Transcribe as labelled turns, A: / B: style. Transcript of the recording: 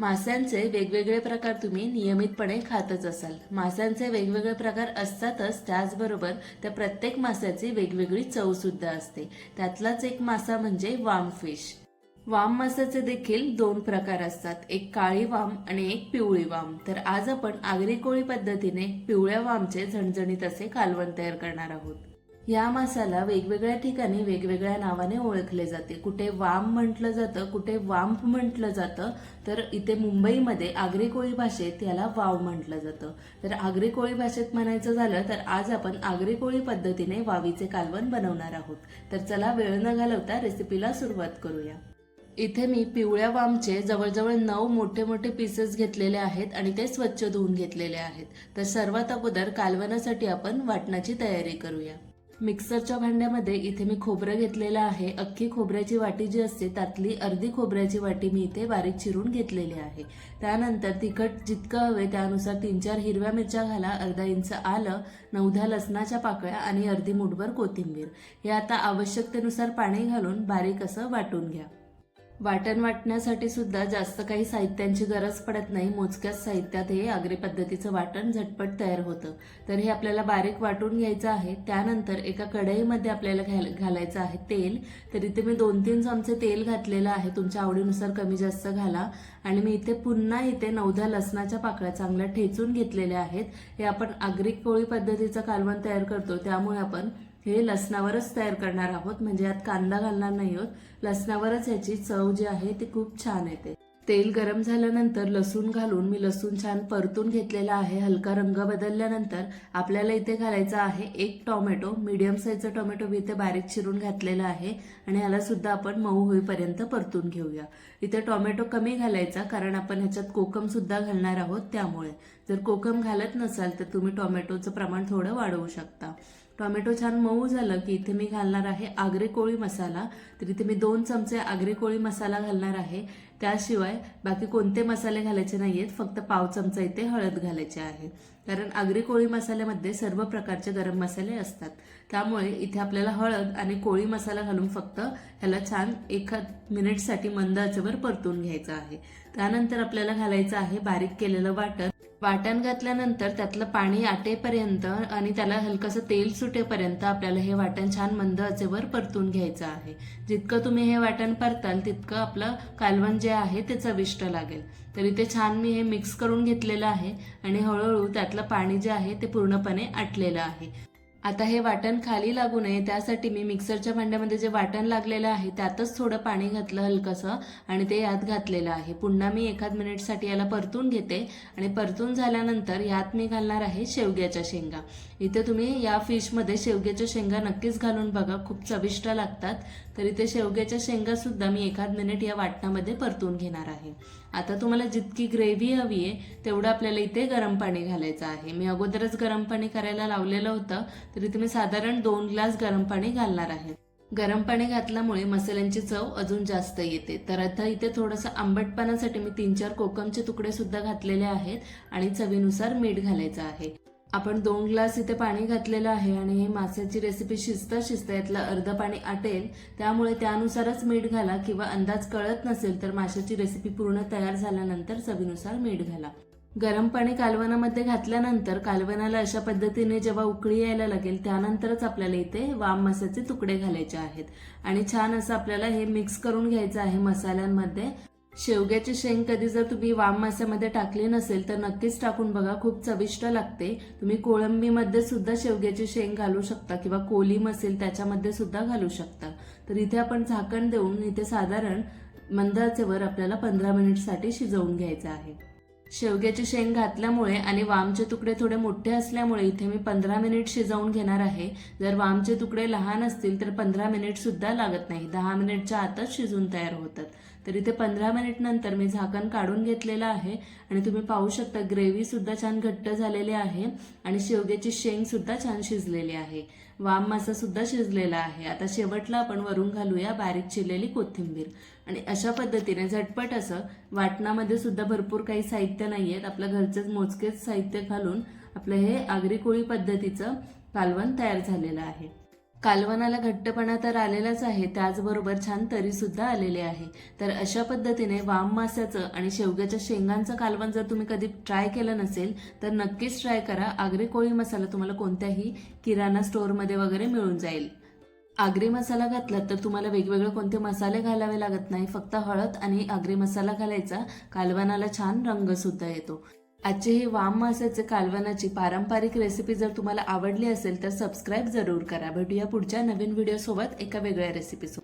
A: माशांचे वेगवेगळे प्रकार तुम्ही नियमितपणे खातच असाल. माशांचे वेगवेगळे प्रकार असतातच त्याचबरोबर त्या प्रत्येक माशाची वेगवेगळी चव सुद्धा असते. त्यातलाच एक मासा म्हणजे वाम फिश. वाम मासाचे देखील दोन प्रकार असतात एक काळी वाम आणि एक पिवळी वाम. तर आज आपण आगरी कोळी पद्धतीने पिवळ्या वामचे झणझणीत असे कालवण तयार करणार आहोत. या मासाला वेगवेगळ्या ठिकाणी वेगवेगळ्या नावाने ओळखले जाते. कुठे वाम म्हटलं जातं कुठे वांप म्हटलं जातं तर इथे मुंबईमध्ये आगरी कोळी भाषेत याला वाव म्हटलं जातं. तर आगरी कोळी भाषेत म्हणायचं झालं तर आज आपण आगरी कोळी पद्धतीने वावीचे कालवण बनवणार आहोत. तर चला वेळ न घालवता रेसिपीला सुरुवात करूया. इथे मी पिवळ्या वामचे जवळजवळ नऊ मोठे मोठे पीसेस घेतलेले आहेत आणि ते स्वच्छ धुवून घेतलेले आहेत. तर सर्वात अगोदर कालवनासाठी आपण वाटणाची तयारी करूया. मिक्सरच्या भांड्यामध्ये इथे मी खोबरं घेतलेलं आहे. अख्खी खोबऱ्याची वाटी जी असते त्यातली अर्धी खोबऱ्याची वाटी मी इथे बारीक चिरून घेतलेली आहे. त्यानंतर तिखट जितकं हवे त्यानुसार तीन चार हिरव्या मिरच्या घाला अर्धा इंच आलं नवध्या लसणाच्या पाकळ्या आणि अर्धी मुठभर कोथिंबीर. हे आता आवश्यकतेनुसार पाणी घालून बारीक असं वाटून घ्या. वाटण वाटण्यासाठी सुद्धा जास्त काही साहित्यांची गरज पडत नाही. मोजक्याच साहित्यात हे आगरी पद्धतीचं वाटण झटपट तयार होतं. तर हे आपल्याला बारीक वाटून घ्यायचं आहे. त्यानंतर एका कढईमध्ये आपल्याला घाल घालायचं आहे तेल. तर इथे मी दोन तीन चमचे तेल घातलेलं आहे. तुमच्या आवडीनुसार कमी जास्त घाला. आणि मी इथे पुन्हा इथे नवध्या लसणाच्या पाकळ्या चांगल्या ठेचून घेतलेल्या आहेत. हे आपण आगरी कोळी पद्धतीचं कालवण तयार करतो. त्यामुळे आपण हे लसणावरच तयार करणार आहोत. म्हणजे यात कांदा घालणार नाही आहोत. लसणावरच ह्याची चव जी आहे ती खूप छान येते. तेल गरम झाल्यानंतर लसूण घालून मी लसूण छान परतून घेतलेला आहे. हलका रंग बदलल्यानंतर आपल्याला इथे घालायचा आहे एक टोमॅटो. मीडियम साईजचा टोमॅटो मी इथे बारीक चिरून घातलेला आहे. आणि ह्याला सुद्धा आपण मऊ होईपर्यंत परतून घेऊया. इथे टोमॅटो कमी घालायचा कारण आपण ह्याच्यात कोकम सुद्धा घालणार आहोत त्यामुळे. जर कोकम घालत नसाल तर तुम्ही टोमॅटोचं प्रमाण थोडं वाढवू शकता. टोमॅटो छान मऊ झालं की इथे मी घालणार आहे आगरी कोळी मसाला. तर इथे मी दोन चमचे आगरी कोळी मसाला घालणार आहे. त्याशिवाय बाकी कोणते मसाले घालायचे नाही आहेत फक्त पाव चमचा इथे हळद घालायचे आहे. कारण आगरी कोळी मसाल्यामध्ये सर्व प्रकारचे गरम मसाले असतात. त्यामुळे इथे आपल्याला हळद आणि कोळी मसाला घालून फक्त ह्याला छान एखाद मिनिटसाठी मंद आचेवर परतून घ्यायचं आहे. त्यानंतर आपल्याला घालायचं आहे बारीक केलेलं वाटण. वाटण घातल्यानंतर त्यातलं पाणी आटेपर्यंत आणि त्याला हलकंसं तेल सुटेपर्यंत आपल्याला हे वाटण छान मंद आचेवर परतून घ्यायचं आहे. जितकं तुम्ही हे वाटण परताल तितकं आपलं कालवण जे आहे ते चविष्ट लागेल. तर इथे छान मी हे मिक्स करून घेतलेलं आहे आणि हळूहळू त्यातलं पाणी जे आहे ते पूर्णपणे आटलेलं आहे. आता हे वाटण खाली लागू नये त्यासाठी मी मिक्सरच्या भांड्यामध्ये जे वाटण लागलेलं आहे त्यातच थोडं पाणी घातलं हलकंसं आणि ते यात घातलेलं आहे. पुन्हा मी एखाद मिनिटसाठी याला परतून घेते आणि परतून झाल्यानंतर यात मी घालणार आहे शेवग्याच्या शेंगा. इथे तुम्ही या फिशमध्ये शेवग्याच्या शेंगा नक्कीच घालून बघा खूप चविष्ट लागतात. तर इथे शेवग्याच्या शेंगा सुद्धा मी एखाद मिनिट या वाटणामध्ये परतून घेणार आहे. आता तुम्हाला जितकी ग्रेव्ही हवी आहे तेवढं आपल्याला इथे गरम पाणी घालायचं आहे. मी अगोदरच गरम पाणी करायला लावलेलं होतं तरी तुम्ही साधारण दोन ग्लास गरम पाणी घालणार आहे गरम पाणी घातल्यामुळे मसाल्यांची चव अजून जास्त येते. तर आता इथे थोडंसं आंबटपणासाठी मी तीन चार कोकमचे तुकडे सुद्धा घातलेले आहेत आणि चवीनुसार मीठ घालायचं आहे. आपण दोन ग्लास इथे पाणी घातलेलं आहे आणि हे माशाची रेसिपी शिजता शिजता यातलं अर्ध पाणी आटेल. त्यामुळे त्यानुसारच मीठ घाला किंवा अंदाज कळत नसेल तर माशाची रेसिपी पूर्ण तयार झाल्यानंतर चवीनुसार मीठ घाला. गरम पाणी कालवणामध्ये घातल्यानंतर कालवणाला अशा पद्धतीने जेव्हा उकळी यायला लागेल त्यानंतरच आपल्याला इथे वाम मसाचे तुकडे घालायचे आहेत. आणि छान असं आपल्याला हे मिक्स करून घ्यायचं आहे मसाल्यांमध्ये. शेवग्याची शेंग कधी जर तुम्ही वाम मास्यामध्ये टाकली नसेल तर नक्कीच टाकून बघा खूप चविष्ट लागते. तुम्ही कोळंबीमध्ये सुद्धा शेवग्याची शेंग घालू शकता किंवा कोलिम असेल त्याच्यामध्ये सुद्धा घालू शकता. तर इथे आपण झाकण देऊन इथे साधारण मंदाचेवर आपल्याला पंधरा मिनिटसाठी शिजवून घ्यायचं आहे. शेवग्याची शेंग घातल्यामुळे आणि वामचे तुकडे थोडे मोठे असल्यामुळे इथे मी पंधरा मिनिट शिजवून घेणार आहे. जर वामचे तुकडे लहान असतील तर पंधरा मिनिट सुद्धा लागत नाही. दहा मिनिटच्या आतच शिजून तयार होतात. तर इथे पंधरा मिनिट नंतर मी झाकण काढून घेतलेलं आहे आणि तुम्ही पाहू शकता ग्रेव्ही सुद्धा छान घट्ट झालेली आहे आणि शेवग्याची शेंग सुद्धा छान शिजलेली आहे. वाम मासा सुद्धा शिजलेला आहे. आता शेवटला आपण वरून घालूया बारीक चिरलेली कोथिंबीर. आणि अशा पद्धतीने झटपट असं वाटणामध्ये सुद्धा भरपूर काही साहित्य नाही आहेत आपल्या घरचेच मोजकेच साहित्य घालून आपलं हे आगरी कोळी पद्धतीचं कालवण तयार झालेलं आहे. कालवनाला घट्टपणा तर आलेलाच आहे त्याचबरोबर छान तरी सुद्धा आलेले आहे. तर अशा पद्धतीने वाम मास्याचं आणि शेवग्याच्या शेंगांचं कालवण जर तुम्ही कधी ट्राय केलं नसेल तर नक्कीच ट्राय करा. आगरी कोळी मसाला तुम्हाला कोणत्याही किराणा स्टोअरमध्ये वगैरे मिळून जाईल. आगरी मसाला घातलात तर तुम्हाला वेगवेगळे कोणते मसाले घालावे लागत नाही फक्त हळद आणि आगरी मसाला घालायचा. कालवनाला छान रंगसुद्धा येतो. आजचे हे वाम माशाचे कालवनाची पारंपरिक रेसिपी जर तुम्हाला आवडली असेल तर सबस्क्राईब जरूर करा. भेटूया पुढच्या नवीन व्हिडिओसोबत एका वेगळ्या रेसिपीसोबत